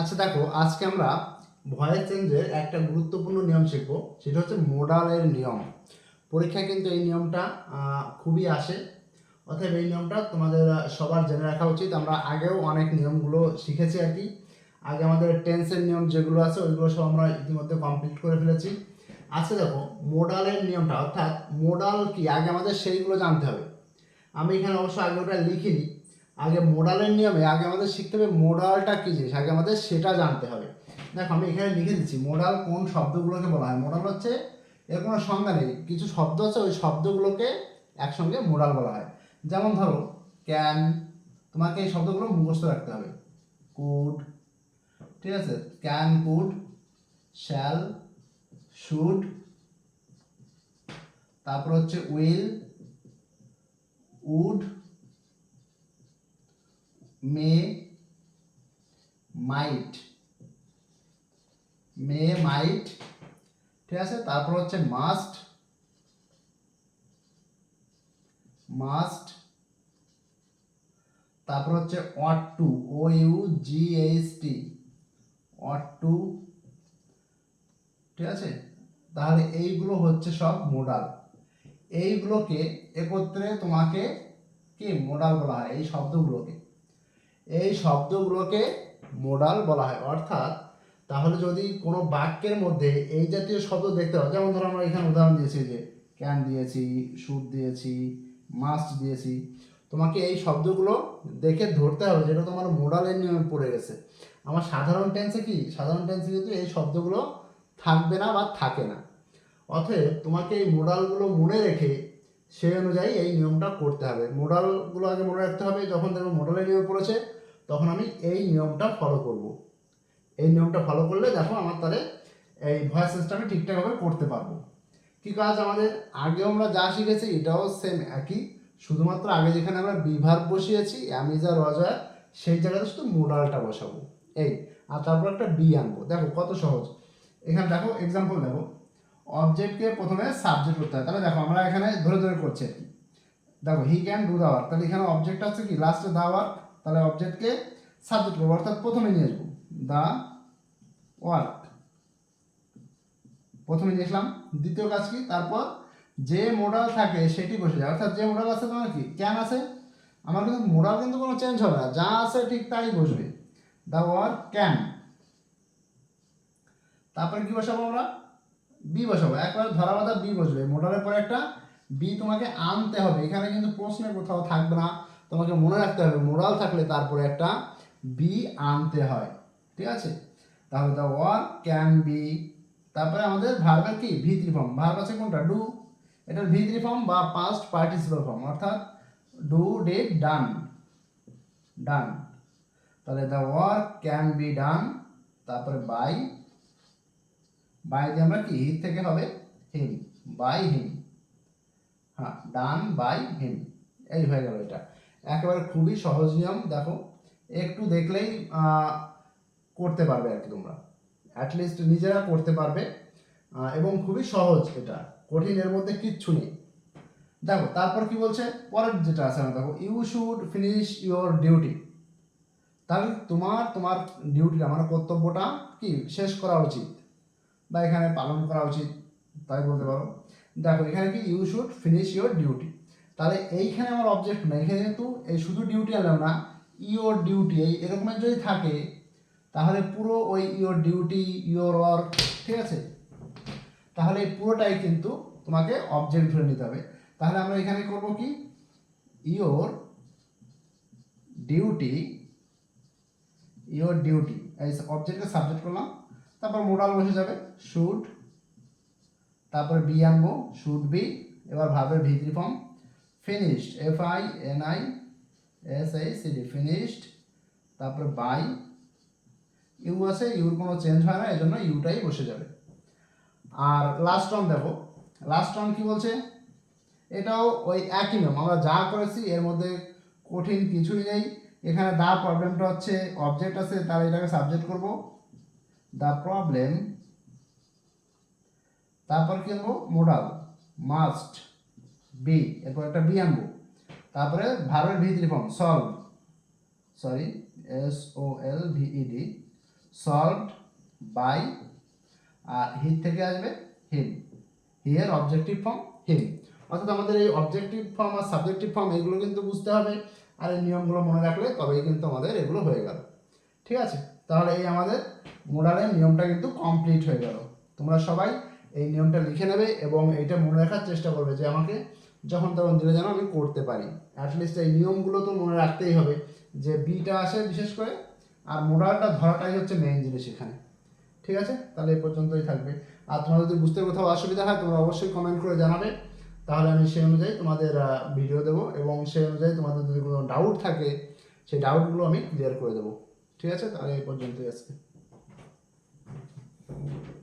আচ্ছা দেখো, আজকে আমরা ভয়েস চেঞ্জের একটা গুরুত্বপূর্ণ নিয়ম শিখব। সেটা হচ্ছে মোডালের নিয়ম। পরীক্ষায় কিন্তু এই নিয়মটা খুবই আসে। অতএব এই নিয়মটা তোমাদের সবার জেনে রাখা উচিত। আমরা আগেও অনেক নিয়মগুলো শিখেছি আর কি। আগে আমাদের টেন্সের নিয়ম যেগুলো আছে, ওইগুলো সব আমরা ইতিমধ্যে কমপ্লিট করে ফেলেছি। আচ্ছা দেখো মোডালের নিয়মটা, অর্থাৎ মোডাল কি? আগে আমাদের সেইগুলো জানতে হবে। আমি এখানে অবশ্য আগে ওটা লিখিনি। আগে মোডালের নিয়মে, আগে আমাদের শিখতে হবে মোডালটা কী জিনিস, আগে আমাদের সেটা জানতে হবে। দেখো, আমি এখানে লিখে দিচ্ছি মোডাল কোন শব্দগুলোকে বলা হয়। মোডাল হচ্ছে এর কোনো সংজ্ঞা নেই, কিছু শব্দ আছে, ওই শব্দগুলোকে একসঙ্গে মোডাল বলা হয়। যেমন ধরো ক্যান তোমাকে এই শব্দগুলো মুখস্থ রাখতে হবে। কুড ঠিক আছে? ক্যান কুড শ্যাল শুড তারপর হচ্ছে উইল উড মে, মাইট। মে, মাইট। ঠিক আছে? তারপর হচ্ছে মাস্ট। মাস্ট। তারপর হচ্ছে ought to O U G H T ought to ঠিক আছে? তাহলে এইগুলো হচ্ছে সব মোডাল এইগুলোকে একত্রে তোমাকে কি? মোডাল বলা হয়। এই শব্দগুলোকে। এই শব্দগুলোকে মোডাল বলা হয়। অর্থাৎ তাহলে যদি কোনো বাক্যের মধ্যে এই জাতীয় শব্দ দেখতে হয়, যেমন ধরো আমরা এখানে উদাহরণ দিয়েছি যে ক্যান দিয়েছি শুট দিয়েছি মাস্ট দিয়েছি, তোমাকে এই শব্দগুলো দেখে ধরতে হবে যেটা তোমার মোডালের নিয়মে পড়ে গেছে। আমার সাধারণ টেন্সে কি? সাধারণ টেন্সে কিন্তু এই শব্দগুলো থাকবে না বা থাকে না। অতএব তোমাকে এই মোডালগুলো মনে রেখে সেই অনুযায়ী এই নিয়মটা করতে হবে। মোডালগুলো আগে মনে রাখতে হবে, যখন দেখব মোডালের নিয়মে পড়েছে, তখন আমি এই নিয়মটা ফলো করব। এই নিয়মটা ফলো করলে দেখো আমার তাহলে এই ভয়েস সিস্টেমে ঠিকঠাকভাবে করতে পারব। কি কাজ আমাদের? আগেও আমরা যা শিখেছি, এটাও সেম একই। শুধুমাত্র আগে যেখানে আমরা বিভার বসিয়েছি, অ্যামিজা রজা সেই জায়গাতে শুধু মোডালটা বসাবো। এই, আর তারপর একটা বি আনব। দেখো কত সহজ। এখানে দেখো এক্সাম্পল দেখো অবজেক্টকে প্রথমে সাবজেক্ট করতে হয়। তাহলে দেখো, আমরা এখানে ধরে ধরে করছি দেখো he can do the work তাহলে এখানে অবজেক্ট আছে কি? লাস্টে দা ওয়ার্ক তাহলে অবজেক্টকে সাবজেক্ট করব। অর্থাৎ প্রথমে নিয়ে আসব। দা ওয়ার্ক প্রথমে লিখলাম দ্বিতীয় কাজ কি? তারপর যে মোডাল থাকে, সেটি বসে যায়। অর্থাৎ যে মোডাল আছে তোমার কি? ক্যান আছে। আমার কিন্তু মোডাল কিন্তু কোনো চেঞ্জ হবে না। যা আছে ঠিক তাই বসবে। দা ওয়ার্ক ক্যান তারপরে কি বসাবো আমরা? বি বসাবো। একবার ধরা বাঁধা বি বসবে। মোডালের পরে একটা বি তোমাকে আনতে হবে। এখানে কিন্তু প্রশ্নে কোথাও থাকবে না। তোমাকে মনে রাখতে হবে, মোরাল থাকলে তারপরে একটা বি আনতে হয়। ঠিক আছে? তাহলে দ্য ওয়ার্ক ক্যান বি তারপরে আমাদের ভার্বের কি? ভি থ্রি ফর্ম ভার্ব আছে কোনটা? ডু এটার ভি থ্রি ফর্ম বা পাস্ট পার্টিসিপাল ফর্ম অর্থাৎ ডু ডিড ডান ডান তাহলে the work can be done তারপরে বাই বাই দিয়ে আমরা কি? হিট থেকে হবে হিম বাই হিম হ্যাঁ ডান বাই হিম এই হয়ে গেল এটা। একেবারে খুবই সহজ নিয়ম, দেখো। একটু দেখলেই করতে পারবে আর কি তোমরা। অ্যাটলিস্ট নিজেরা করতে পারবে। এবং খুবই সহজ এটা। কঠিন এর মধ্যে কিচ্ছু নেই। দেখো, তারপর কি বলছে? পরের যেটা আছে না, দেখো you should finish your duty তাহলে তোমার তোমার ডিউটিটা মানে কর্তব্যটা কি? শেষ করা উচিত। বা এখানে পালন করা উচিত, তাই বলতে পারো। দেখো, এখানে কি you should finish your duty তাহলে এইখানে আমার অবজেক্ট না এখানে কিন্তু এই শুধু ডিউটি আনলাম না ইওর ডিউটি এই এরকমের যদি থাকে, তাহলে পুরো ওই ইওর ডিউটি ইওর ওয়ার্ক ঠিক আছে? তাহলে এই পুরোটাই কিন্তু তোমাকে অবজেক্ট ধরে নিতে হবে। তাহলে আমরা এখানে করব কি? ইওর ডিউটি ইওর ডিউটি এই অবজেক্টকে সাবজেক্ট করলাম। তারপর মোডাল বসে যাবে শুড তারপরে বি আনব শুড বি এবার ভাবের V three form finished F I N I S I C D finished তারপরে বাই ইউ আছে ইউর কোনো চেঞ্জ হয় না এই জন্য ইউটাই বসে যাবে। আর লাস্ট অন দেখো লাস্ট অন কি বলছে? এটাও ওই একই নিয়ম, আমরা যা করেছি, এর মধ্যে কঠিন কিছুই নেই, এখানে দা প্রবলেমটা হচ্ছে অবজেক্ট আছে, তাহলে এটাকে সাবজেক্ট করব। দ্য প্রবলেম তারপর কি আনব? মোডাল মাস্ট বি এরপর একটা বি আনব। তারপরে ভার্বের V three form solve sorry S O L V E D solved by আর হিট থেকে আসবে him here objective form him অর্থাৎ আমাদের এই অবজেক্টিভ ফর্ম আর সাবজেক্টিভ ফর্ম এগুলো কিন্তু বুঝতে হবে, আর এই নিয়মগুলো মনে রাখলে তবেই কিন্তু আমাদের এগুলো হয়ে গেল। ঠিক আছে? তাহলে এই আমাদের মোডালের নিয়মটা কিন্তু কমপ্লিট হয়ে গেল। তোমরা সবাই এই নিয়মটা লিখে নেবে এবং এটা মনে রাখার চেষ্টা করবে যে আমাকে যখন তখন দিলে যেন আমি করতে পারি। অ্যাটলিস্ট এই নিয়মগুলো তো মনে রাখতেই হবে যে বিটা আসে বিশেষ করে, আর মোডালটা ধরাটাই হচ্ছে মেইন জিনিস এখানে। ঠিক আছে? তাহলে এই পর্যন্তই থাকবে। আর তোমাদের যদি বুঝতে কোথাও অসুবিধা হয়, তোমরা অবশ্যই কমেন্ট করে জানাবে। তাহলে আমি সেই অনুযায়ী তোমাদের ভিডিও দেবো এবং সেই অনুযায়ী তোমাদের যদি কোনো ডাউট থাকে, সেই ডাউটগুলো আমি ক্লিয়ার করে দেবো। ঠিক আছে? তাহলে এই পর্যন্তই আজকে। Oh.